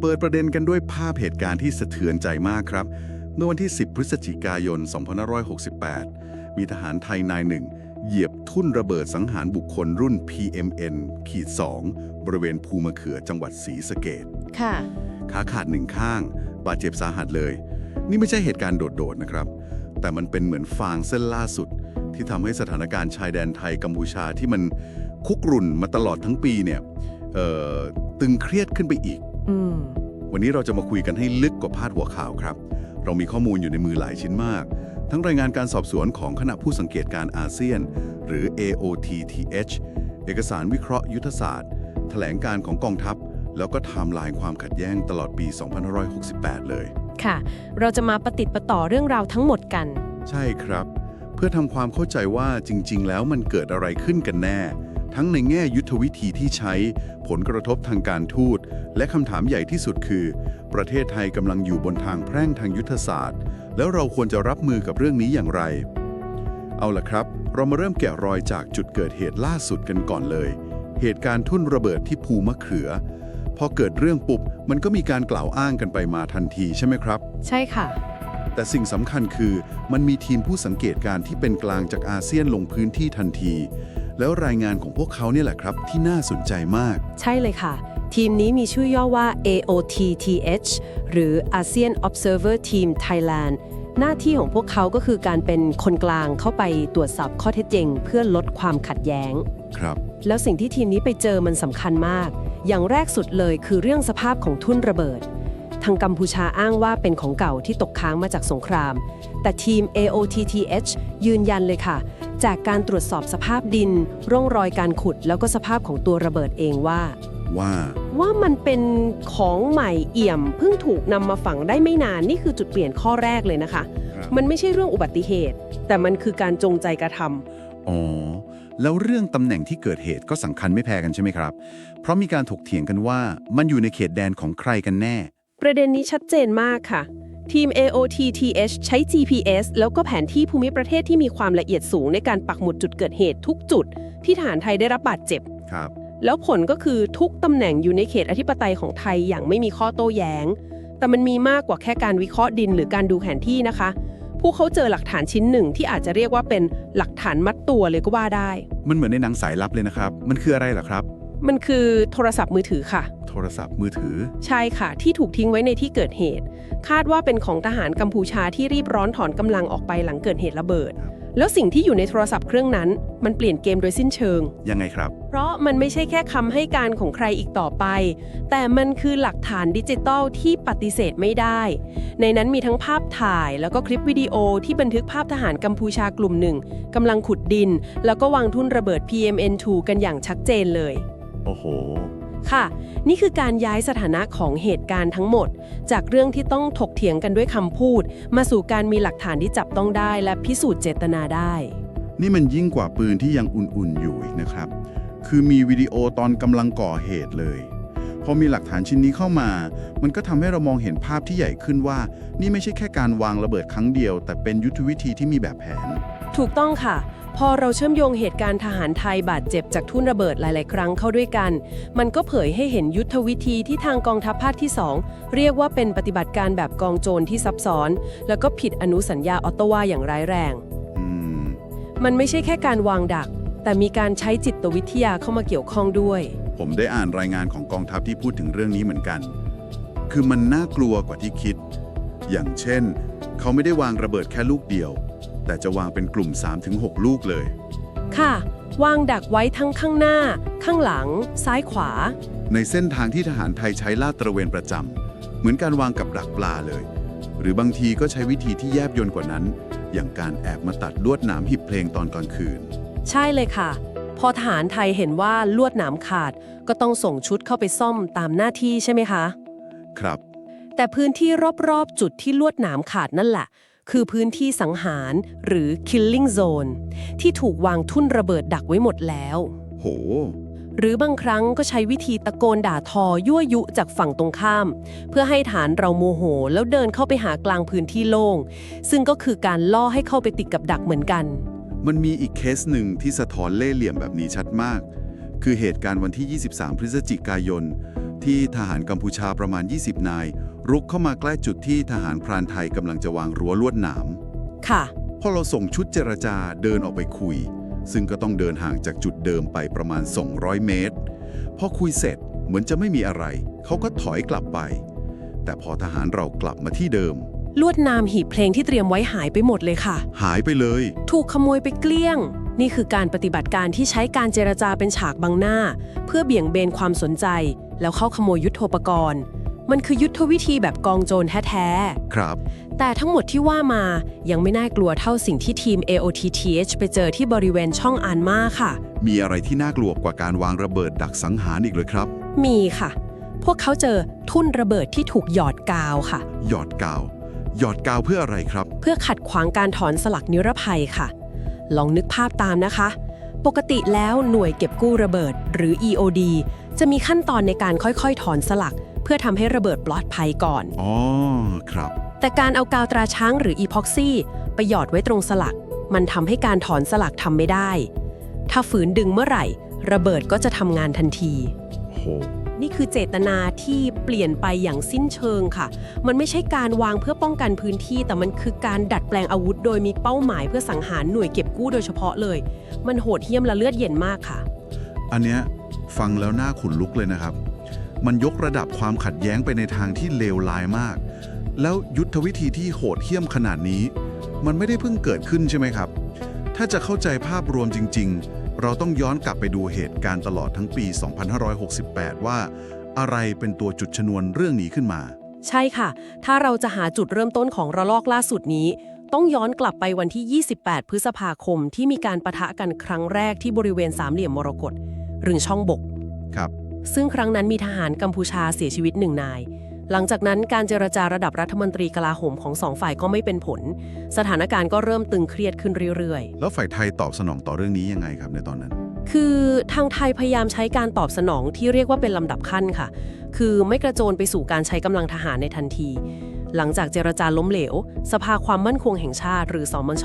เปิดประเด็นกันด้วยภาพเหตุการณ์ที่สะเทือนใจมากครับเมื่อวันที่ 10 พฤศจิกายน 2568 มีทหารไทยนายหนึ่ง เหยียบทุ่นระเบิดสังหารบุคคลรุ่น PMN ขีด2บริเวณภูมะเขือจังหวัดศรีสะเกดค่ะ ขาขาดหนึ่งข้าง บาดเจ็บสาหัสเลย นี่ไม่ใช่เหตุการณ์โดด ๆ นะครับ แต่มันเป็นเหมือนฟางเส้นล่าสุด ที่ทำให้สถานการณ์ชายแดนไทยกัมพูชาที่มันคุกรุ่นมาตลอดทั้งปีเนี่ยเอ่อตึงเครียดขึ้นไปอีกอืม วันนี้เราจะมาคุยกันให้ลึกกว่าพาดหัวข่าวครับ เรามีข้อมูลอยู่ในมือหลายชิ้นมาก ทั้งรายงานการสอบสวนของคณะผู้สังเกตการอาเซียน หรือ AOTTH เอกสารวิเคราะห์ยุทธศาสตร์ แถลงการของกองทัพ แล้วก็ไทม์ไลน์ความขัดแย้งตลอดปี 2568 เลย ค่ะ เราจะมาประติดประต่อเรื่องราวทั้งหมดกัน ใช่ครับ เพื่อทำความเข้าใจว่าจริง ๆ แล้วมันเกิดอะไรขึ้นกันแน่ ทั้งในแง่ยุทธวิธีที่ใช้ ผลกระทบทางการทูต และคำถามใหญ่ที่สุดคือ ประเทศไทยกำลังอยู่บนทางแพร่งทางยุทธศาสตร์ แล้วเราควรจะรับมือกับเรื่องนี้อย่างไร เอาล่ะครับ เรามาเริ่มแกะรอยจากจุดเกิดเหตุล่าสุดกันก่อนเลย เหตุการณ์ทุ่นระเบิดที่ภูมะเขือ พอเกิดเรื่องปุ๊บมันก็มีการกล่าวอ้างกันไปมาทันทีใช่ไหมครับ ใช่ค่ะแต่สิ่งสำคัญคือมันมีทีมผู้สังเกตการณ์ที่เป็นกลางจากอาเซียนลงพื้นที่ทันที แล้วรายงานของพวกเขาเนี่ยแหละครับ ที่น่าสนใจมาก ใช่เลยค่ะ ทีมนี้มีชื่อย่อว่า AOTTH หรือ ASEAN Observer Team Thailand หน้าที่ของพวกเขาก็คือการเป็นคนกลางเข้าไปตรวจสอบข้อเท็จจริง เพื่อลดความขัดแย้ง ครับ แล้วสิ่งที่ทีมนี้ไปเจอมันสำคัญมาก อย่างแรกสุดเลยคือเรื่องสภาพของทุ่นระเบิด ทางกัมพูชาอ้างว่าเป็นของเก่าที่ตกค้างมาจากสงคราม แต่ทีม AOTTH ยืนยันเลยค่ะ จากการตรวจสอบสภาพดิน ร่องรอยการขุดแล้วก็สภาพของตัวระเบิดเองว่า ว่า ว่ามันเป็นของใหม่เอี่ยมเพิ่งถูกนำมาฝังได้ไม่นานนี่คือจุดเปลี่ยนข้อแรกเลยนะคะ ครับ มันไม่ใช่เรื่องอุบัติเหตุ แต่มันคือการจงใจกระทำ อ๋อ แล้วเรื่องตำแหน่งที่เกิดเหตุก็สำคัญไม่แพ้กันใช่ไหมครับ เพราะมีการถกเถียงกันว่ามันอยู่ในเขตแดนของใครกันแน่ ประเด็นนี้ชัดเจนมากค่ะ ทีม AOTTH ใช้ GPS แล้วก็แผนที่ภูมิประเทศที่มีความละเอียดสูงในการปักหมุดจุดเกิดเหตุทุกจุด ที่ฐานไทยได้รับบาดเจ็บ ครับ แล้วผลก็คือทุกตำแหน่งอยู่ในเขตอธิปไตยของไทยอย่างไม่มีข้อโต้แย้ง แต่มันมีมากกว่าแค่การวิเคราะห์ดินหรือการดูแผนที่นะคะพวกเขาเจอหลักฐานชิ้นหนึ่งที่อาจจะเรียกว่าเป็นหลักฐานมัดตัวเลยก็ว่าได้ มันเหมือนในหนังสายลับเลยนะครับ มันคืออะไรเหรอครับ มันคือโทรศัพท์มือถือค่ะ โทรศัพท์มือถือ ใช่ค่ะ ที่ถูกทิ้งไว้ในที่เกิดเหตุ คาดว่าเป็นของทหารกัมพูชาที่รีบร้อนถอนกำลังออกไปหลังเกิดเหตุระเบิด แล้วสิ่งที่อยู่ในโทรศัพท์เครื่องนั้น มันเปลี่ยนเกมโดยสิ้นเชิง ยังไงครับ เพราะมันไม่ใช่แค่คำให้การของใครอีกต่อไป แต่มันคือหลักฐานดิจิตอลที่ปฏิเสธไม่ได้ ในนั้นมีทั้งภาพถ่ายแล้วก็คลิปวิดีโอที่บันทึกภาพทหารกัมพูชากลุ่มหนึ่งกำลังขุดดิน แล้วก็วางทุ่นระเบิด PMN2 กันอย่างชัดเจนเลย โอ้โห ค่ะ นี่คือการย้ายสถานะของเหตุการณ์ทั้งหมด จากเรื่องที่ต้องถกเถียงกันด้วยคำพูด มาสู่การมีหลักฐานที่จับต้องได้ และพิสูจน์เจตนาได้ นี่มันยิ่งกว่าปืนที่ยังอุ่นๆอยู่อีกนะครับ คือมีวิดีโอตอนกำลังก่อเหตุเลย พอมีหลักฐานชิ้นนี้เข้ามา มันก็ทำให้เรามองเห็นภาพที่ใหญ่ขึ้นว่า นี่ไม่ใช่แค่การวางระเบิดครั้งเดียว แต่เป็นยุทธวิธีที่มีแบบแผน ถูกต้องค่ะ พอเราเชื่อมโยงเหตุการณ์ทหารไทยบาดเจ็บจากทุ่นระเบิดหลาย ๆ ครั้งเข้าด้วยกัน มันก็เผยให้เห็นยุทธวิธีที่ทางกองทัพภาคที่ 2 เรียกว่าเป็นปฏิบัติการแบบกองโจรที่ซับซ้อน แล้วก็ผิดอนุสัญญาออตโตวาอย่างร้ายแรง มันไม่ใช่แค่การวางดัก แต่มีการใช้จิตวิทยาเข้ามาเกี่ยวข้องด้วย ผมได้อ่านรายงานของกองทัพที่พูดถึงเรื่องนี้เหมือนกัน คือมันน่ากลัวกว่าที่คิด อย่างเช่น เขาไม่ได้วางระเบิดแค่ลูกเดียว แต่จะวางเป็นกลุ่ม 3-6 ลูกเลย ค่ะ วางดักไว้ทั้งข้างหน้า ข้างหลัง ซ้ายขวา ในเส้นทางที่ทหารไทยใช้ลาดตระเวนประจำเหมือนการวางกับดักปลาเลย หรือบางทีก็ใช้วิธีที่แยบยลกว่านั้น อย่างการแอบมาตัดลวดหนามหิบเพลงตอนกลางคืน ใช่เลยค่ะ พอทหารไทยเห็นว่าลวดหนามขาด ก็ต้องส่งชุดเข้าไปซ่อมตามหน้าที่ใช่ไหมคะ ครับ แต่พื้นที่รอบๆ จุดที่ลวดหนามขาดนั่นแหละ คือพื้นที่สังหารหรือ killing zone ที่ถูกวางทุ่นระเบิดดักไว้หมดแล้ว โห หรือบางครั้งก็ใช้วิธีตะโกนด่าทอยั่วยุจากฝั่งตรงข้าม เพื่อให้ฐานเราโมโห แล้วเดินเข้าไปหากลางพื้นที่โล่ง ซึ่งก็คือการล่อให้เข้าไปติดกับดักเหมือนกัน มันมีอีกเคสหนึ่งที่สะท้อนเล่ห์เหลี่ยมแบบนี้ชัดมาก คือเหตุการณ์วันที่ 23 พฤศจิกายน ที่ที่ทหารกัมพูชาประมาณ 20 นาย รุกเข้ามาใกล้จุดที่ทหารพรานไทยกำลังจะวางรั้วลวดหนามค่ะ พอเราส่งชุดเจรจาเดินออกไปคุย ซึ่งก็ต้องเดินห่างจากจุดเดิมไปประมาณ 200 เมตร พอคุยเสร็จเหมือนจะไม่มีอะไร เขาก็ถอยกลับไป แต่พอทหารเรากลับมาที่เดิม ลวดนามหีบเพลงที่เตรียมไว้หายไปหมดเลยค่ะ หายไปเลย ถูกขโมยไปเกลี้ยง นี่คือการปฏิบัติการที่ใช้การเจรจาเป็นฉากบังหน้า เพื่อเบี่ยงเบนความสนใจ แล้วเข้าขโมยยุทโธปกรณ์ มันคือยุทธวิธีแบบกองโจรแท้ครับๆแต่ทั้งหมดที่ว่ามายังไม่น่ากลัวเท่าสิ่งที่ทีม AOTTH ไปเจอที่บริเวณช่องอานมาค่ะ มีอะไรที่น่ากลัวกว่าการวางระเบิดดักสังหารอีกเลยครับ มีค่ะ พวกเขาเจอทุ่นระเบิดที่ถูกหยอดกาวค่ะ หยอดกาว หยอดกาวเพื่ออะไรครับ เพื่อขัดขวางการถอนสลักนิรภัยค่ะ ลองนึกภาพตามนะคะ ปกติแล้วหน่วยเก็บกู้ระเบิด หรือ EOD จะมีขั้นตอนในการค่อยๆ ถอนสลัก เพื่อทำให้ระเบิดปลอดภัยก่อน อ๋อ ครับ แต่การเอากาวตราช้างหรืออีพ็อกซี่ไปหยอดไว้ตรงสลัก มันทำให้การถอนสลักทำไม่ได้ ถ้าฝืนดึงเมื่อไหร่ ระเบิดก็จะทำงานทันที โห นี่คือเจตนาที่เปลี่ยนไปอย่างสิ้นเชิงค่ะ มันไม่ใช่การวางเพื่อป้องกันพื้นที่ แต่มันคือการดัดแปลงอาวุธ โดยมีเป้าหมายเพื่อสังหารหน่วยเก็บกู้โดยเฉพาะเลย มันโหดเหี้ยมและเลือดเย็นมากค่ะ อันเนี้ยฟังแล้วน่าขุนลุกเลยนะครับ มันยกระดับความขัดแย้งไปในทางที่เลวร้ายมาก แล้วยุทธวิธีที่โหดเหี้ยมขนาดนี้ มันไม่ได้เพิ่งเกิดขึ้นใช่ไหมครับ ถ้าจะเข้าใจภาพรวมจริง ๆ เราต้องย้อนกลับไปดูเหตุการณ์ตลอดทั้งปี 2568 ว่า อะไรเป็นตัวจุดชนวนเรื่องนี้ขึ้นมา ใช่ค่ะ ถ้าเราจะหาจุดเริ่มต้นของระลอกล่าสุดนี้ ต้องย้อนกลับไปวันที่ 28 พฤษภาคมที่มีการประทะกันครั้งแรกที่บริเวณสามเหลี่ยมมรกตหรือช่องบก ครับ ซึ่งครั้งนั้นมีทหารกัมพูชาเสียชีวิตหนึ่งนาย หลังจากนั้นการเจรจาระดับรัฐมนตรีกลาโหมของสองฝ่ายก็ไม่เป็นผล สถานการณ์ก็เริ่มตึงเครียดขึ้นเรื่อยแล้วฝ่ายไทยตอบสนองต่อเรื่องนี้ยังไงครับในตอนนั้นๆคือทางไทยพยายามใช้การตอบสนองที่เรียกว่าเป็นลำดับขั้นค่ะ คือไม่กระโจนไปสู่การใช้กำลังทหารในทันที หลังจากเจรจาล้มเหลว สภาความมั่นคงแห่งชาติ หรือสมช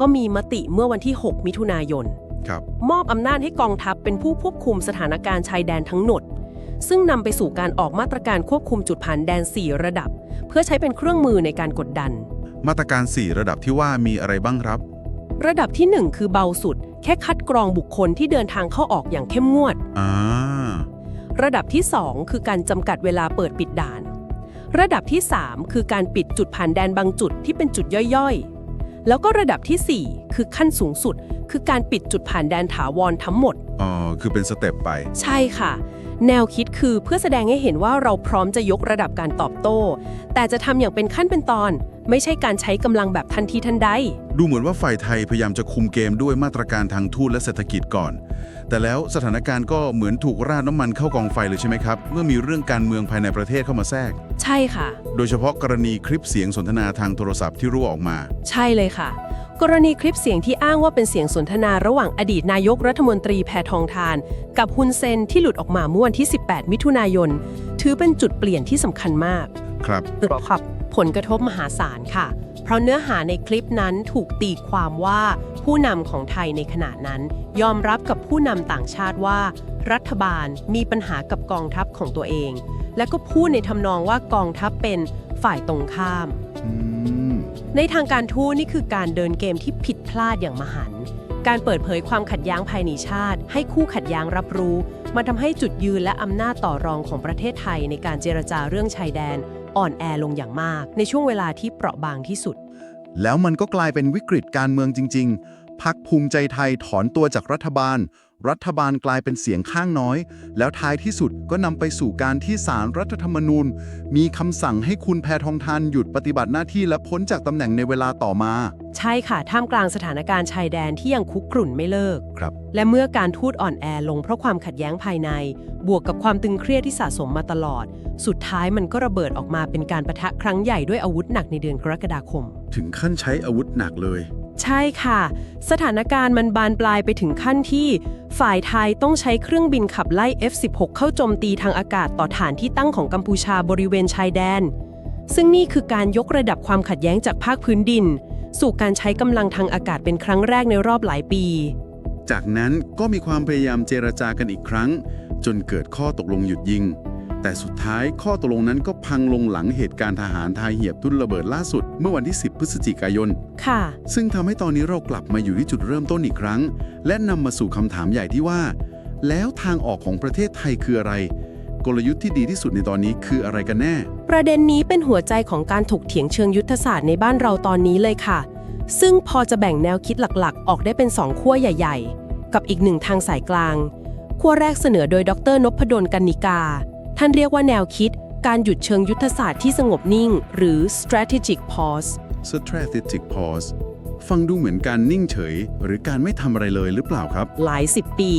ก็มีมติเมื่อวันที่ 6 มิถุนายนครับ มอบอำนาจให้กองทัพเป็นผู้ควบคุมสถานการณ์ชายแดนทั้งหมด ซึ่งนำไปสู่การออกมาตรการควบคุมจุดผ่านแดน 4 ระดับ เพื่อใช้เป็นเครื่องมือในการกดดัน มาตรการ 4 ระดับที่ว่ามีอะไรบ้างครับ ระดับที่ 1 คือเบาสุด แค่คัดกรองบุคคลที่เดินทางเข้าออกอย่างเข้มงวดอ่าระดับที่ 2 คือการจำกัดเวลาเปิดปิดด่าน ระดับที่ 3 คือการปิดจุดผ่านแดนบางจุดที่เป็นจุดย่อยๆ แล้วก็ระดับทีสี่ 4 คือขั้นสูงสุด คือการปิดจุดผ่านแดนถาวรทั้งหมด อ๋อ คือเป็นสเต็ปไป ใช่ค่ะ แนวคิดคือเพื่อแสดงให้เห็นว่าเราพร้อมจะยกระดับการตอบโต้ แต่จะทำอย่างเป็นขั้นเป็นตอน ไม่ใช่การใช้กำลังแบบทันทีทันใด ดูเหมือนว่าฝ่ายไทยพยายามจะคุมเกมด้วยมาตรการทางทูตและเศรษฐกิจก่อน แต่แล้วสถานการณ์ก็เหมือนถูกราดน้ำมันเข้ากองไฟเลยใช่ไหมครับ เมื่อมีเรื่องการเมืองภายในประเทศเข้ามาแทรก ใช่ค่ะ โดยเฉพาะกรณีคลิปเสียงสนทนาทางโทรศัพท์ที่รั่วออกมา ใช่เลยค่ะ กรณีคลิปเสียงที่อ้างว่าเป็นเสียงสนทนาระหว่างอดีตนายกรัฐมนตรีแพทองทาน กับฮุนเซนที่หลุดออกมาเมื่อวันที่ 18 มิถุนายน ถือเป็นจุดเปลี่ยนที่สำคัญมากครับ ครับ ผลกระทบมหาศาลค่ะเพ ราะเนื้อหาในคลิปนั้นถูกตีความว่าผู้นำของไทยในขณะนั้น ยอมรับกับผู้นำต่างชาติว่า รัฐบาลมีปัญหากับกองทัพของตัวเอง และก็พูดในทำนองว่ากองทัพเป็นฝ่ายตรงข้ามอืมในทางการทูตนี่คือการเดินเกมที่ผิดพลาดอย่างมหันต์การเปิดเผยความขัดแย้งภายในชาติ ให้คู่ขัดแย้งรับรู้ มันทำให้จุดยืนและอำนาจต่อรองของประเทศไทยในการเจรจาเรื่องชายแดน อ่อนแอลงอย่างมาก ในช่วงเวลาที่เปราะบางที่สุด แล้วมันก็กลายเป็นวิกฤตการเมืองจริง ๆ พักภูมิใจไทยถอนตัวจากรัฐบาล รัฐบาลกลายเป็นเสียงข้างน้อย แล้วท้ายที่สุดก็นำไปสู่การที่ศาลรรัฐธรรมนูญ มีคำสั่งให้คุณแพทองทานหยุดปฏิบัติหน้าที่และพ้นจากตำแหน่งในเวลาต่อมา ใช่ค่ะ ท่ามกลางสถานการณ์ชายแดนที่ยังคุกกรุ่นไม่เลิก ครับ และเมื่อการทูตอ่อนแอลงเพราะความขัดแย้งภายใน บวกกับความตึงเครียดที่สะสมมาตลอด สุดท้ายมันก็ระเบิดออกมาเป็นการประทะครั้งใหญ่ด้วยอาวุธหนักในเดือนกรกฎาคม ถึงขั้นใช้อาวุธหนักเลย ใช่ค่ะ สถานการณ์มันบานปลายไปถึงขั้นที่ ฝ่ายไทยต้องใช้เครื่องบินขับไล่ F-16 เข้าโจมตีทางอากาศต่อฐานที่ตั้งของกัมพูชาบริเวณชายแดน ซึ่งนี่คือการยกระดับความขัดแย้งจากภาคพื้นดิน สู่การใช้กำลังทางอากาศเป็นครั้งแรกในรอบหลายปี จากนั้นก็มีความพยายามเจรจากันอีกครั้ง จนเกิดข้อตกลงหยุดยิง แต่สุดท้ายข้อตกลงนั้นก็พังลงหลังเหตุการณ์ทหารทายเหียบทุ่นระเบิดล่าสุด เมื่อวันที่ 10 พฤศจิกายน ค่ะ ซึ่งทำให้ตอนนี้เรากลับมาอยู่ที่จุดเริ่มต้นอีกครั้ง และนำมาสู่คำถามใหญ่ที่ว่า แล้วทางออกของประเทศไทยคืออะไร กลยุทธ์ที่ดีที่สุดในตอนนี้คืออะไรกันแน่ ประเด็นนี้เป็นหัวใจของการถกเถียงเชิงยุทธศาสตร์ในบ้านเราตอนนี้เลยค่ะ ซึ่งพอจะแบ่งแนวคิดหลักๆ ออกได้เป็นสองขั้วใหญ่ ๆ กับอีกหนึ่งทางสายกลางขั้วแรกเสนอโดยดรนพดลกันนิกา ท่านเรียกว่าแนวคิด การหยุดเชิงยุทธศาสตร์ที่สงบนิ่ง หรือ strategic pause strategic pause ฟังดูเหมือนการนิ่งเฉย หรือการไม่ทำอะไรเลยหรือเปล่าครับ หลายสิบปี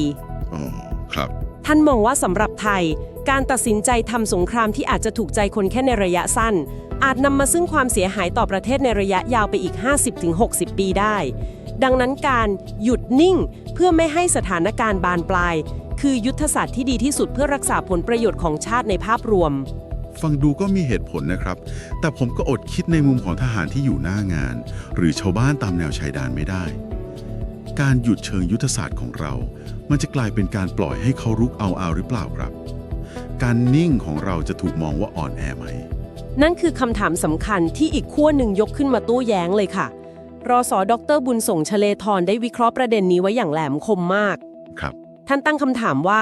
อ๋อ ครับ ท่านมองว่าสำหรับไทย การตัดสินใจทำสงครามที่อาจจะถูกใจคนแค่ในระยะสั้น อาจนำมาซึ่งความเสียหายต่อประเทศในระยะยาวไปอีก 50-60 ปีได้ ดังนั้นการหยุดนิ่งเพื่อไม่ให้สถานการณ์บานปลาย คือยุทธศาสตร์ที่ดีที่สุดเพื่อรักษาผลประโยชน์ของชาติในภาพรวม ฟังดูก็มีเหตุผลนะครับ แต่ผมก็อดคิดในมุมของทหารที่อยู่หน้างาน หรือชาวบ้านตามแนวชายแดนไม่ได้ การหยุดเชิงยุทธศาสตร์ของเรา มันจะกลายเป็นการปล่อยให้เขารุกเอาเอาหรือเปล่าครับ การนิ่งของเราจะถูกมองว่าอ่อนแอไหม นั่นคือคำถามสำคัญที่อีกขั้วหนึ่งยกขึ้นมาโตู้แย้งเลยค่ะ รอสอดรบุญส่งชเลทรได้วิเคราะห์ประเด็นนี้ไว้อย่างแหลมคมมาก ครับ ท่านตั้งคำถามว่า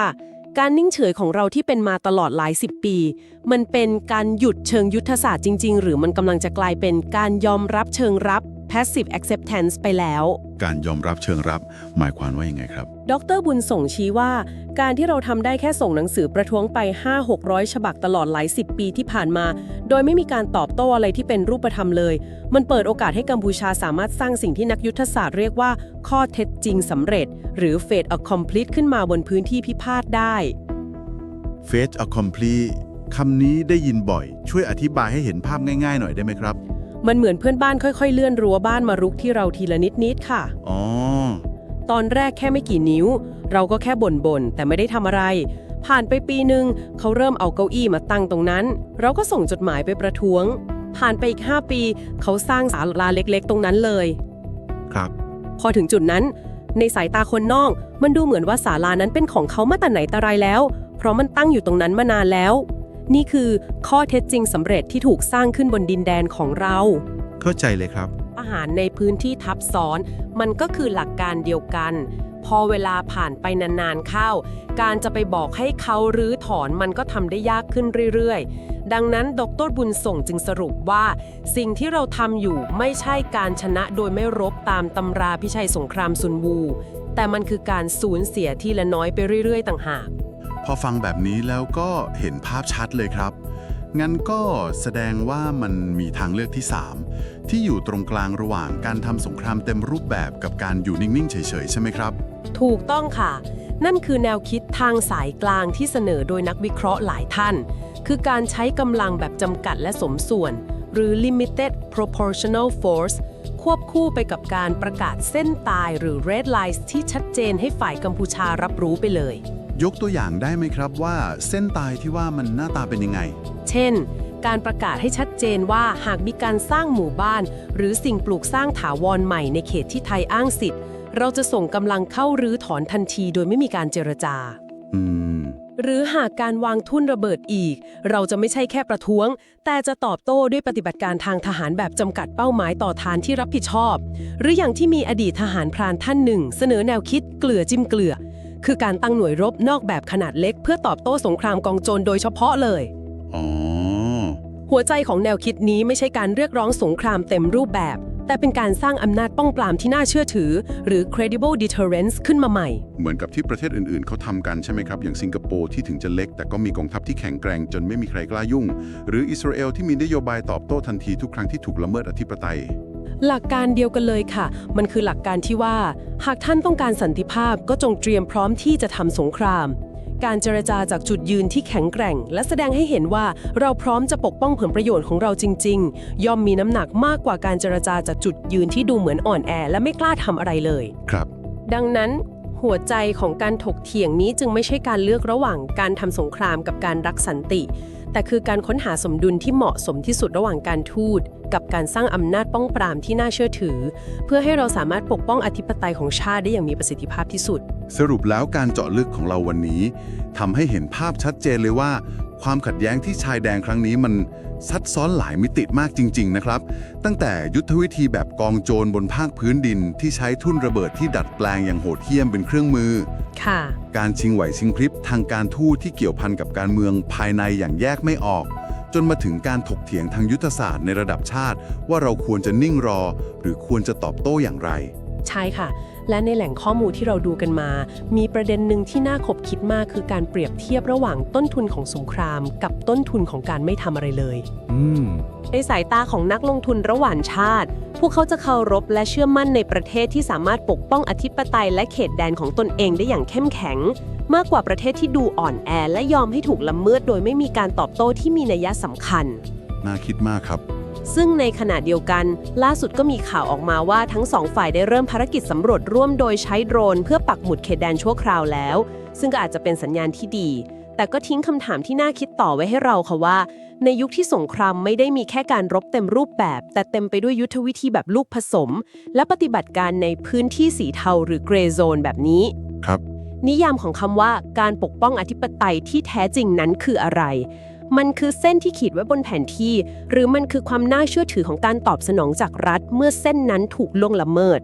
การนิ่งเฉยของเราที่เป็นมาตลอดหลายสิบปี มันเป็นการหยุดเชิงยุทธศาสตร์จริง ๆ หรือมันกำลังจะกลายเป็นการยอมรับเชิงรับ passive acceptance ไปแล้ว การยอมรับเชิงรับหมายความว่ายังไงครับ ดรบุญส่งชี้ว่า การที่เราทำได้แค่ส่งหนังสือประท้วงไป 5-600 ฉบับตลอดหลายสิบปีที่ผ่านมา โดยไม่มีการตอบโต้อะไรที่เป็นรูปธรรมเลย มันเปิดโอกาสให้กัมพูชาสามารถสร้างสิ่งที่นักยุทธศาสตร์เรียกว่าข้อเท็จจริงสำเร็จ หรือ fait accompli ขึ้นมาบนพื้นที่พิพาทได้ Fate accompli คำนี้ได้ยินบ่อย ช่วยอธิบายให้เห็นภาพง่าย ๆ หน่อยได้ไหมครับ มันเหมือนเพื่อนบ้านค่อยๆ เลื่อนรั้วบ้านมารุกที่เราทีละนิดๆค่ะ อ๋อ ตอนแรกแค่ไม่กี่นิ้ว เราก็แค่บ่นๆแต่ไม่ได้ทำอะไร ผ่านไปปีหนึ่งเขาเริ่มเอาเก้าอี้มาตั้งตรงนั้น เราก็ส่งจดหมายไปประท้วง ผ่านไปอีก 5 ปี เขาสร้างศาลาเล็กๆ ตรงนั้นเลย ครับ พอถึงจุดนั้น ในสายตาคนนอก มันดูเหมือนว่าศาลานั้นเป็นของเขามาแต่ไหนแต่ไรแล้ว เพราะมันตั้งอยู่ตรงนั้นมานานแล้ว นี่คือข้อเท็จจริงสำเร็จที่ถูกสร้างขึ้นบนดินแดนของเรา เข้าใจเลยครับ อาหารในพื้นที่ทับซ้อน มันก็คือหลักการเดียวกัน พอเวลาผ่านไปนานๆเข้า การจะไปบอกให้เขารื้อถอนมันก็ทำได้ยากขึ้นเรื่อยๆ ดังนั้นดรบุญส่งจึงสรุปว่า สิ่งที่เราทำอยู่ไม่ใช่การชนะโดยไม่รบตามตำราพิชัยสงครามซุนวู แต่มันคือการสูญเสียทีละน้อยไปเรื่อยๆ ต่างหากพ อฟังแบบนี้แล้วก็เห็นภาพชัดเลยครับ งั้นก็แสดงว่ามันมีทางเลือกที่ 3 ที่อยู่ตรงกลางระหว่างการทำสงครามเต็มรูปแบบกับการอยู่นิ่ง ๆ เฉย ๆ ใช่ไหมครับ ถูกต้องค่ะ นั่นคือแนวคิดทางสายกลางที่เสนอโดยนักวิเคราะห์หลายท่าน คือการใช้กำลังแบบจำกัดและสมส่วน หรือ limited proportional force ควบคู่ไปกับการประกาศเส้นตายหรือ red lines ที่ชัดเจนให้ฝ่ายกัมพูชารับรู้ไปเลย ยกตัวอย่างได้ไหมครับว่าเส้นตายที่ว่ามันหน้าตาเป็นยังไง เช่น การประกาศให้ชัดเจนว่าหากมีการสร้างหมู่บ้าน หรือสิ่งปลูกสร้างถาวรใหม่ในเขตที่ไทยอ้างสิทธิ์ เราจะส่งกำลังเข้ารื้อถอนทันทีโดยไม่มีการเจรจา อืม หรือหากการวางทุ่นระเบิดอีก เราจะไม่ใช่แค่ประท้วง แต่จะตอบโต้ด้วยปฏิบัติการทางทหารแบบจำกัดเป้าหมายต่อฐานที่รับผิดชอบ หรืออย่างที่มีอดีตทหารพรานท่านหนึ่ง เสนอแนวคิดเกลือจิ้มเกลือ คือการตั้งหน่วยรบนอกแบบขนาดเล็ก เพื่อตอบโต้สงครามกองโจรโดยเฉพาะเลย อ๋อ หัวใจของแนวคิดนี้ไม่ใช่การเรียกร้องสงครามเต็มรูปแบบ แต่เป็นการสร้างอำนาจป้องปรามที่น่าเชื่อถือ หรือ credible deterrence ขึ้นมาใหม่ เหมือนกับที่ประเทศอื่นๆ เขาทำกันใช่ไหมครับ อย่างสิงคโปร์ที่ถึงจะเล็ก แต่ก็มีกองทัพที่แข็งแกร่งจนไม่มีใครกล้ายุ่ง หรืออิสราเอลที่มีนโยบายตอบโต้ทันทีทุกครั้งที่ถูกละเมิดอธิปไตย หลักการเดียวกันเลยค่ะ มันคือหลักการที่ว่า หากท่านต้องการสันติภาพก็จงเตรียมพร้อมที่จะทำสงคราม การเจรจาจากจุดยืนที่แข็งแกร่ง และแสดงให้เห็นว่าเราพร้อมจะปกป้องผลประโยชน์ของเราจริง ๆ ย่อมมีน้ำหนักมากกว่าการเจรจาจากจุดยืนที่ดูเหมือนอ่อนแอ และไม่กล้าทำอะไรเลย ครับ ดังนั้นหัวใจของการถกเถียงนี้จึงไม่ใช่การเลือกระหว่างการทำสงครามกับการรักสันติ แต่คือการค้นหาสมดุลที่เหมาะสมที่สุดระหว่างการทูต กับการสร้างอำนาจป้องปรามที่น่าเชื่อถือ เพื่อให้เราสามารถปกป้องอธิปไตยของชาติได้อย่างมีประสิทธิภาพที่สุด สรุปแล้วการเจาะลึกของเราวันนี้ทำให้เห็นภาพชัดเจนเลยว่า ความขัดแย้งที่ชายแดนครั้งนี้มันซับซ้อนหลายมิติมากจริง ๆ นะครับ ตั้งแต่ยุทธวิธีแบบกองโจรบนภาคพื้นดินที่ใช้ทุ่นระเบิดที่ดัดแปลงอย่างโหดเหี้ยมเป็นเครื่องมือ ค่ะ การชิงไหวชิงพริบทางการทูตที่เกี่ยวพันกับการเมืองภายในอย่างแยกไม่ออก จนมาถึงการถกเถียงทางยุทธศาสตร์ในระดับชาติ ว่าเราควรจะนิ่งรอ หรือควรจะตอบโต้อย่างไร ใช่ค่ะ และในแหล่งข้อมูลที่เราดูกันมา มีประเด็นหนึ่งที่น่าขบคิดมากคือการเปรียบเทียบระหว่างต้นทุนของสงคราม กับต้นทุนของการไม่ทำอะไรเลย อืม ในสายตาของนักลงทุนระหว่างชาติ พวกเขาจะเคารพและเชื่อมั่นในประเทศที่สามารถปกป้องอธิปไตยและเขตแดนของตนเองได้อย่างเข้มแข็ง มากกว่าประเทศที่ดูอ่อนแอ และยอมให้ถูกละเมิดโดยไม่มีการตอบโต้ที่มีนัยสำคัญ น่าคิดมากครับ ซึ่งในขณะเดียวกัน ล่าสุดก็มีข่าวออกมาว่าทั้งสองฝ่ายได้เริ่มภารกิจสำรวจร่วมโดยใช้โดรน เพื่อปักหมุดเขตแดนชั่วคราวแล้ว ซึ่งก็อาจจะเป็นสัญญาณที่ดี แต่ก็ทิ้งคำถามที่น่าคิดต่อไว้ให้เราค่ะว่า ในยุคที่สงครามไม่ได้มีแค่การรบเต็มรูปแบบ แต่เต็มไปด้วยยุทธวิธีแบบลูกผสม และปฏิบัติการในพื้นที่สีเทาหรือเกรโซนแบบนี้ ครับ นิยามของคำว่าการปกป้องอธิปไตยที่แท้จริงนั้นคืออะไร มันคือเส้นที่ขีดไว้บนแผนที่ หรือมันคือความน่าเชื่อถือของการตอบสนองจากรัฐ เมื่อเส้นนั้นถูกล่วงละเมิด